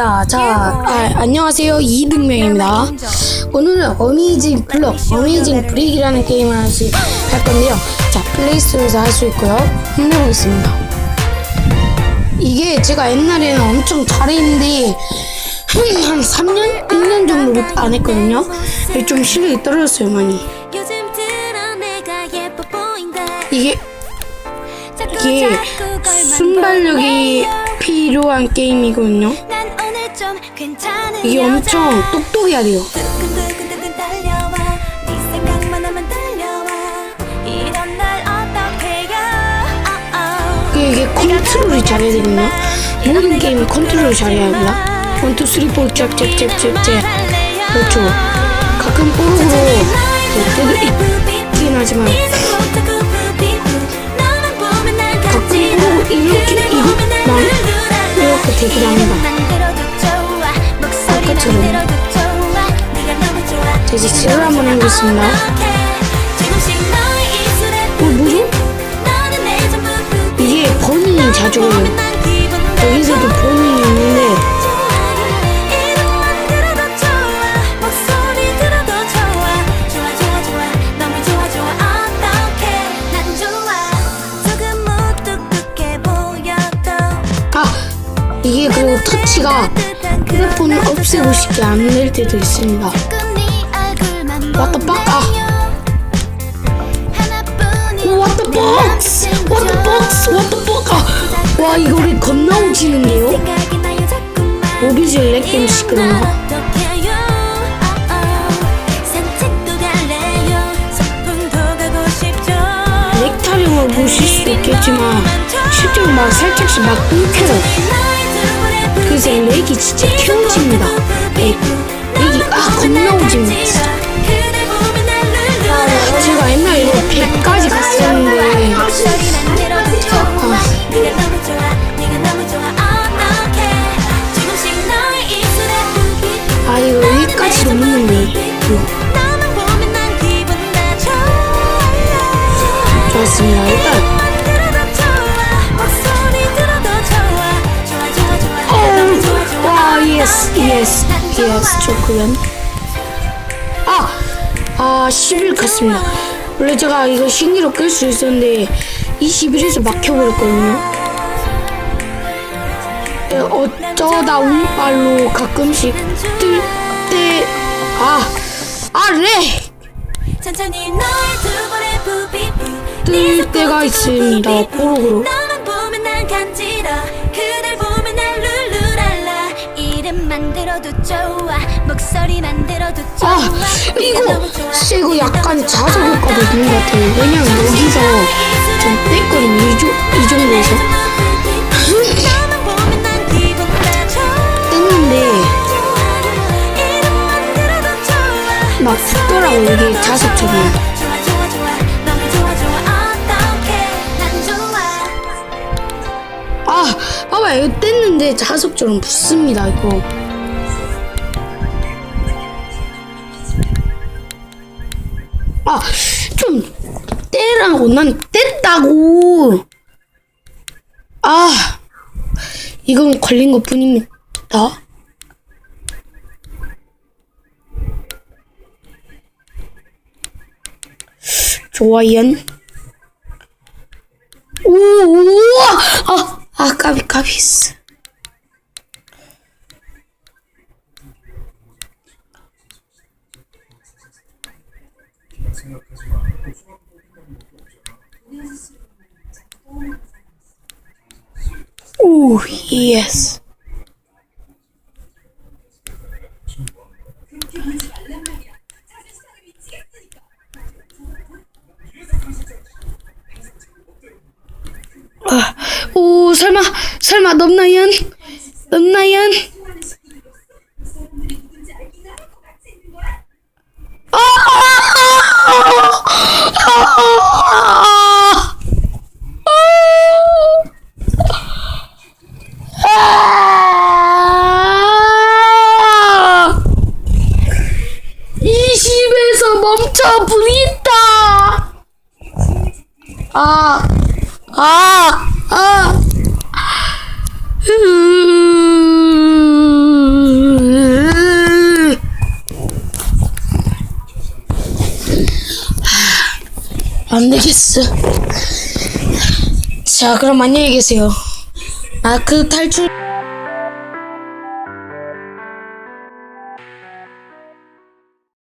시작하겠습니다. 자, 아, 안녕하세요. 이등명입니다. 오늘은 어메이징 블럭, 어메이징 브릭이라는 게임을 할 수 할 건데요. 자, 플레이스토어에서 할 수 있고요. 힘내보겠습니다. 이게 제가 옛날에는 엄청 잘했는데 한 3년, 1년 정도 안 했거든요. 좀 실력이 떨어졌어요, 많이. 이게 이게 순발력이. 필요한 게임이거든요. 이게. 엄청 똑똑해야 돼요. 네 어, 그 이게 컨트롤이 잘해야 되거든요. 모든 게임이 컨트롤을 잘해야 합니다. 원투 쓰리 포 잽잽잽잽잽 그렇죠. 가끔 뽀록으로 때도 있긴 하지만 가끔 뽀록 이렇게 이렇게 되긴 합니다. 시를 한번 해보겠습니다. 어, 뭐죠? 이게 버닝이 자주 오요. 여기서도 버닝이 있는데 아 이게 그 터치가 휴대폰을 없애고 안될 때도 있습니다. What the fuck? 아. What the box? What the box? What the fuck? 아, 와 이거를 겁나 오지는데요? 오비질 렉겜시 그런 거. 넥타령을 보실 수도 있겠지만 실제로 막 살짝씩 막 끊겨요. 그래서 렉이 진짜 켜집니다. 렉. 렉이 아 겁나 오집니다. 아, 제가 옛날에 이거 100까지 갔었는데. 아 이거 여기까지 넘는데 좋았습니다. 일단 예스 예스 좋고요. 아! 아 10일 갔습니다. 원래 제가 이거 신기로 끌 수 있었는데 21에서 막혀버렸거든요. 에, 어쩌다 운빨로 가끔씩 뜰 때, 아, 아, 래! 천천히 너의 두 번의 부비부 뜰 때가 있습니다, 뽀록으로. 너만 보면 난 간지러 그댈 보면 날 룰루랄라 이름만 들어도 좋아 목소리 만 들어도 좋아 아, 이거, 이거 약간 자석. 효과도 있는 것 같아요. 왜냐면 여기서 좀 뺐거든요, 이, 조, 이 정도에서. 뺐는데, 막 붙더라고, 이게 자석처럼. 아, 봐봐요. 이거 뗐는데 자석처럼 붙습니다, 이거. 아, 좀 떼라고. 난 뗐다고. 아, 이건 걸린 것 뿐입니다. 좋아요. 오, 오, 아, 아, 까비, 까비스. 오, 예스. 아, 오, 설마, 설마, 넘나연? 넘나연? 멈춰 불린다. 아 아, 아. 안 되겠어. 자, 그럼 안녕히 계세요. 아, 그 탈출.